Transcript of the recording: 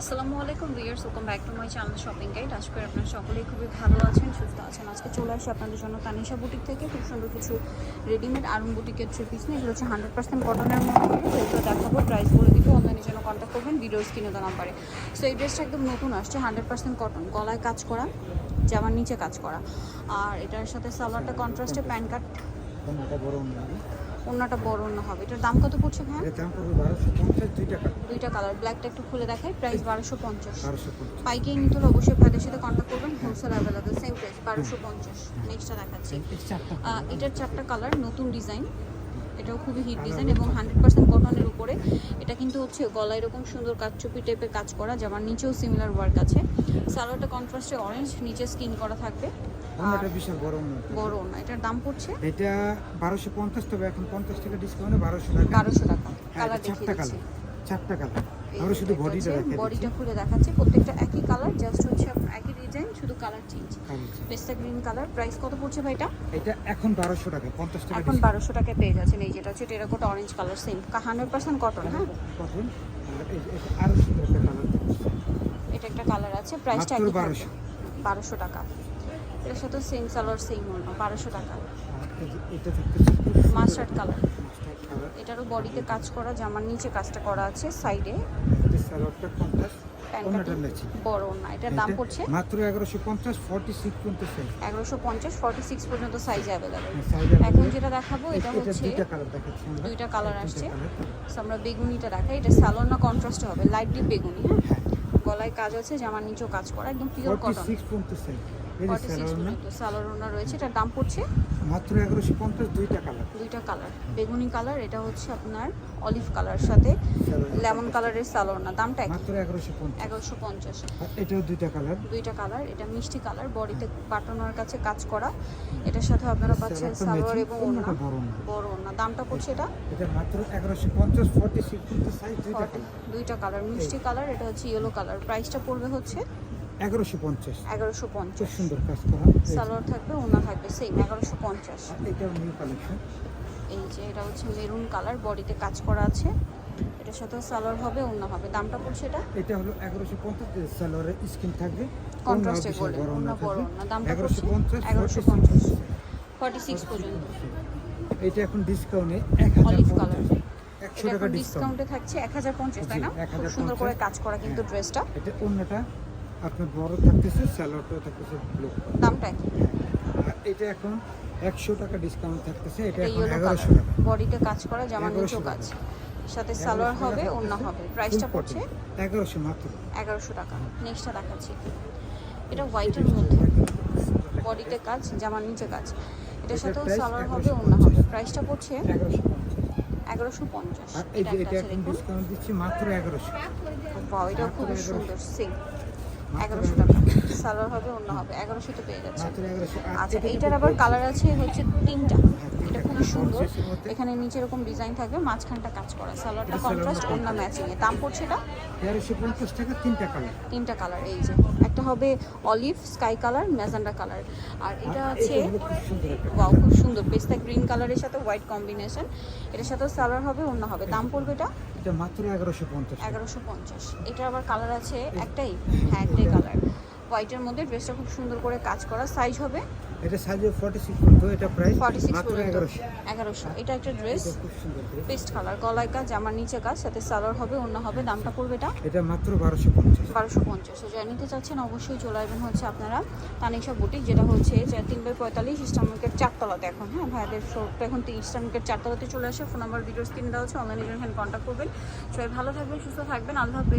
আসসালামু আলাইকুম viewers welcome back to my channel shopping guide. আশা করি আপনারা সকলেই খুবই ভালো আছেন, সুস্থ আছেন। আজকে চলে আসি আপনাদের জন্য তানিশা বুটিক থেকে। খুব সুন্দর কিছু রেডিমেড আরুন বুটিকের থ্রি পিস নিয়ে। এগুলো হচ্ছে হান্ড্রেড পার্সেন্ট কটনের মধ্যে। এগুলো দেখাবো প্রাইস বলে দিব অনলাইনের জন্য কন্ট্যাক্ট করবেন ভিডিওর স্ক্রিনে দেওয়া নাম্বারে। সো এই ড্রেসটা একদম নতুন আসছে হান্ড্রেড পার্সেন্ট কটন গলায় কাজ করা, জামার নিচে কাজ করা। আর এটার সাথে সালোয়ারটা কন্ট্রাস্টে প্যান্ট কাট এটা বড় অন্য অন্যটা বড় অন্য হবে। এটার দাম কত পড়ছে ভাই এর দাম পড়বে বারোশো পঞ্চাশ দুই টাকা দুইটা কালার। ব্ল্যাকটা একটু খুলে দেখাই। প্রাইস বারোশো পঞ্চাশ। বারোশো পঞ্চাশ। পাইকারি নিতে হলে অবশ্যই ভাইদের সাথে কন্টাক্ট করবেন। হোলসেল अवेलेबल সেম প্রাইস বারোশো পঞ্চাশ। নেক্সটটা দেখাচ্ছি। এটার চারটা কালার নতুন ডিজাইন এটাও খুবই হিট ডিজাইন এবং হান্ড্রেড পার্সেন্ট কটনের উপরে। এটা কিন্তু হচ্ছে গলায় এরকম সুন্দর কাচচুপি টাইপের কাজ করা জামার নিচেও সিমিলার ওয়ার্ক আছে। সালোয়ারটা কন্ট্রাস্টে অরেঞ্জ নিচে স্কিন করা থাকবে। বিশাল বড় বড় না এটার দাম পড়ছে? এটা বারোশো তবে এখন টাকা ডিসকাউন্টে বারোশো টাকা। বারোশো টাকা। হ্যাঁ, কালার দেখিয়ে দিচ্ছি। চারটা কালার আমরা শুধু বডিটা দেখাই বডিটা খুলে দেখাচ্ছি প্রত্যেকটা একই কালার জাস্ট হচ্ছে একই ডিজাইন শুধু colour change pista green colour price কত পড়ছে ভাই এটা এটা এখন বারোশো টাকা পঞ্চাশ টাকা এখন বারোশো টাকায় পেয়ে যাচ্ছেন এই যেটা হচ্ছে terracotta orange colour same hundred percent cotton হ্যাঁ? কটন আর এটা আরও সুন্দর একটা কালার এটা একটা কালার আছে প্রাইসটা একই থাকবে। 1200 বারোশো টাকা। এর সাথে সেম সালোয়ার সেম অন্য বারোশো টাকা। এটা থাকতেছে কালার মাস্টার্ড কালার এটারও বডিতে কাজ করা জামার নিচে কাজটা করা আছে সাইডে বড় না এটার দাম পড়ছে? মাত্র এগারোশো পঞ্চাশ ফর্টি সিক্স পর্যন্ত সাইজ এগারোশো পঞ্চাশ ফর্টি সিক্স পর্যন্ত সাইজ অ্যাভেলেবেল এখন যেটা দেখাবো এটা হচ্ছে দুইটা কালার আসছে। আমরা বেগুনিটা দেখাই এটা না কন্ট্রাস্ট হবে? লাইট ডিপ বেগুনি হ্যাঁ? হ্যাঁ। গলায় কাজ আছে জামার নিচেও কাজ করা একদম পিওর কটন সিক্স পর্যন্ত সাইজ এই যে ফর্টি সিক্স পর্যন্ত সালোয়ার রয়েছে এটার দাম পড়ছে? মাত্র এগারোশো পঞ্চাশ দুইটা কালার দুইটা কালার বেগুনি কালার এটা হচ্ছে আপনার অলিভ কালার সাথে। লেমন কালারের সালোয়ার না দামটা মাত্র এগারোশো পঞ্চাশ। এগারোশো পঞ্চাশ। এটাও দুইটা কালার দুইটা কালার এটা মিষ্টি কালার বডিতে বাটনার কাছে কাজ করা। এটার সাথে আপনারা পাচ্ছেন সালোয়ার এবং ওড়না বড় ওড়না দামটা পড়ছে এটা? এটা মাত্র এগারোশো পঞ্চাশ ফর্টি সিক্স পর্যন্ত সাইজ দুইটা 40 কালার দুইটা কালার মিষ্টি কালার এটা হচ্ছে ইয়েলো কালার প্রাইসটা পড়বে হচ্ছে এগারোশো পঞ্চাশ। এগারোশো পঞ্চাশ। সুন্দর কাজ করা। সালোয়ার থাকবে ওনা থাকবে সেম এগারোশো পঞ্চাশ। এটাও নিউ কালেকশন এই যে এটা হচ্ছে মেরুন কালার বডিতে কাজ করা আছে। এটার সাথে সালোয়ার হবে ওনা হবে। দামটা পড়ছে এটা? এটা হলো এগারোশো পঞ্চাশ সালোয়ারের স্কিন থাকবে। কন্ট্রাস্টে বিশাল ওনা বড় ওনা দামটা এগারোশো পঞ্চাশ এগারোশো পঞ্চাশ। ফর্টি সিক্স পর্যন্ত। এটা এখন ডিসকাউন্টে এক হাজার কালার একশো টাকা ডিসকাউন্টে থাকছে এক হাজার পঞ্চাশ তাই না? খুব সুন্দর করে কাজ করা কিন্তু হ্যাঁ। ড্রেসটা এটা অন্যটা আপনার বড় থাকতেছে স্যালোয়ারটাও থাকতেছে ব্লু দামটা কি আর এটা এখন একশো টাকা ডিসকাউন্ট থাকতেছে এটা এখন এগারোশো টাকা। বডিতে কাজ করা জামার 1100 নিচেও কাজ। সাথে সালোয়ার হবে ওনা হবে। প্রাইসটা পড়ছে এগারোশো মাত্র। এগারোশো টাকা। নেক্সটটা দেখাচ্ছি এটা হোয়াইটের মধ্যে। বডিতে কাজ জামার নিচে কাজ। এটার সাথেও সালোয়ার হবে 1150 ওনা হবে। প্রাইসটা পড়ছে এগারোশো পঞ্চাশ। এটা এটা ডিসকাউন্ট দিচ্ছি মাত্র এগারোশো। বাহ এটাও খুবই সুন্দর মাত্র এগারোশো টাকা। সালোয়ার হবে অন্য হবে এগারোশোতে পেয়ে যাচ্ছে। আচ্ছা এইটার আবার কালার আছে হচ্ছে তিনটা। এটা খুবই সুন্দর। এখানে নিচে এরকম ডিজাইন থাকবে মাঝখানটা কাজ করা। সালোয়ারটা কন্ট্রাস্ট অন্য ম্যাচিং এ। দাম পড়ছে এটা? তেরোশো পঞ্চাশ টাকা তিনটা কালার। তিনটা কালার এই যে। একটা হবে olive sky colour magenta colour আর এটা আছে সুন্দর একটা ওয়াও খুব সুন্দর। পেস্তা গ্রিন কালারের সাথে হোয়াইট কম্বিনেশন এটার সাথে সালোয়ার হবে অন্য হবে। দাম পড়বে এটা? এটা মাত্র এগারোশো পঞ্চাশ। এগারোশো পঞ্চাশ। এটা আবার কালার আছে একটাই। হ্যাঁ একটাই কালার হোয়াইটের মধ্যে ড্রেসটা খুব সুন্দর করে কাজ করা সাইজ হবে। এটা সাইজ ফর্টি সিক্স পর্যন্ত এটা প্রাইস ফর্টি সিক্স মাত্র পর্যন্ত এগারোশো। এগারোশো এটা একটা ড্রেস খুব সুন্দর dress। পেস্ট কালার গলায় কাজ জামার নিচে কাজ সাথে সালোয়ার হবে অন্য হবে দামটা পড়বে এটা? এটা মাত্র বারোশো পঞ্চাশ। বারোশো পঞ্চাশ। যা নিতে চাচ্ছেন অবশ্যই চলে আসবেন হচ্ছে আপনারা তানিশা বুটিক যেটা হচ্ছে যে তিন বাই পঁয়তাল্লিশ ইস্টার্মিকের চারতলাতে এখন হ্যাঁ? ভাইয়াদের শোরুমটা এখন ইস্টার্মিকের চারতলাতে চলে আসে। ফোন নাম্বার ভিডিও স্ক্রিন দেওয়া হচ্ছে অনলাইনে এখানে কন্ট্যাক্ট করবেন। সবাই ভালো থাকবেন সুস্থ থাকবেন। আল্লাহ হাফিজ।